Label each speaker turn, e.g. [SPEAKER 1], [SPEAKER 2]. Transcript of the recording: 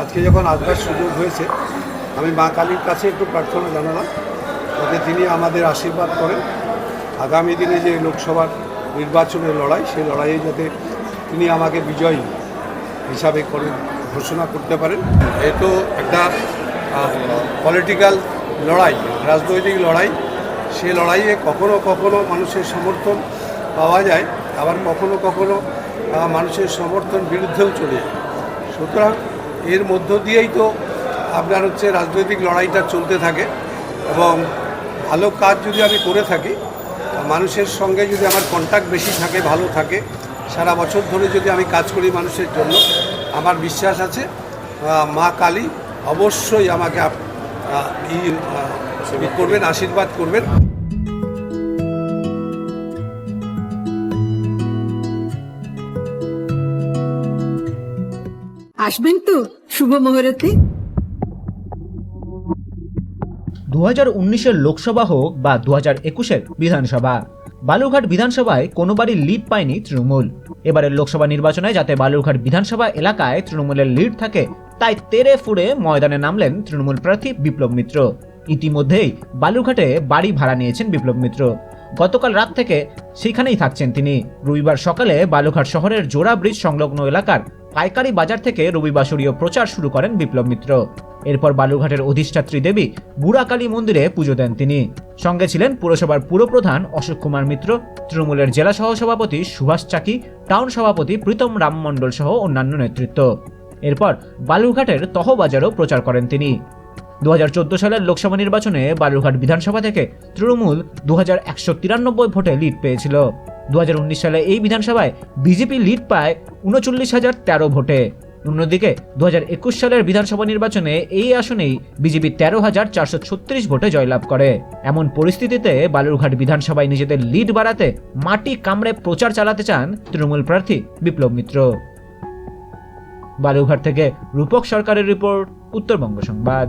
[SPEAKER 1] আজকে যখন আসবার সুযোগ হয়েছে, আমি মা কালীর কাছে একটু প্রার্থনা জানালাম, যাতে তিনি আমাদের আশীর্বাদ করেন। আগামী দিনে যে লোকসভার নির্বাচনের লড়াই, সেই লড়াইয়ে যাতে তিনি আমাকে বিজয়ী হিসাবে করেন ঘোষণা করতে পারেন। এ তো একটা পলিটিক্যাল লড়াই, রাজনৈতিক লড়াই। সে লড়াইয়ে কখনো কখনো মানুষের সমর্থন পাওয়া যায়, আবার কখনো কখনো মানুষের সমর্থন বিরুদ্ধেও চলে যায়। সুতরাং এর মধ্য দিয়েই তো আপনার হচ্ছে রাজনৈতিক লড়াইটা চলতে থাকে এবং ভালো কাজ যদি আমি করে থাকি, মানুষের সঙ্গে যদি আমার কন্ট্যাক্ট বেশি থাকে, ভালো থাকে, সারা বছর ধরে যদি আমি কাজ করি মানুষের জন্য, আমার বিশ্বাস আছে মা কালী অবশ্যই আমাকে করবেন, আশীর্বাদ করবেন।
[SPEAKER 2] আসবেন তো শুভ মুহূর্তে।
[SPEAKER 3] দু হাজার উনিশের লোকসভা হোক বা দু হাজার একুশের বিধানসভা, বালুরঘাট বিধানসভায় কোনোবারই লিড পায়নি তৃণমূল। এবারের লোকসভা নির্বাচনে যাতে বালুরঘাট বিধানসভা এলাকায় তৃণমূলের লিড থাকে, তাই তেরে ফুড়ে ময়দানে নামলেন তৃণমূল প্রার্থী বিপ্লব মিত্র। ইতিমধ্যেই বালুরঘাটে বাড়ি ভাড়া নিয়েছেন বিপ্লব মিত্র। গতকাল রাত থেকে সেখানেই থাকছেন তিনি। রবিবার সকালে বালুরঘাট শহরের জোড়া ব্রিজ সংলগ্ন এলাকার পাইকারি বাজার থেকে রবিবাসরীয় প্রচার শুরু করেন বিপ্লব মিত্র। এরপর বালুরঘাটের অধিষ্ঠাত্রী দেবী বুড়াকালী মন্দিরে পুজো দেন তিনি। সঙ্গে ছিলেন পুরসভার পুরপ্রধান অশোক কুমার মিত্র, তৃণমূলের জেলা সহসভাপতি সুভাষ চাকি, টাউন সভাপতি প্রীতম রাম মণ্ডল সহ অন্যান্য নেতৃত্ব। এরপর বালুরঘাটের তহবাজারও প্রচার করেন তিনি। দু হাজার চোদ্দ সালের লোকসভা নির্বাচনে বালুরঘাট বিধানসভা থেকে তৃণমূল দু হাজার একশো তিরানব্বই ভোটে লিড পেয়েছিল। দু সালে এই বিধানসভায় বিজেপি লিড পায় উনচল্লিশ হাজার তেরো ভোটে। অন্যদিকে দু সালের বিধানসভা নির্বাচনে এই আসনেই বিজেপি তেরো হাজার চারশো ছত্রিশ ভোটে জয়লাভ করে। এমন পরিস্থিতিতে বালুরঘাট বিধানসভায় নিজেদের লিড বাড়াতে মাটি কামড়ে প্রচার চালাতে চান তৃণমূল প্রার্থী বিপ্লব মিত্র। বালুরঘাট থেকে রূপক সরকারের রিপোর্ট, উত্তরবঙ্গ সংবাদ।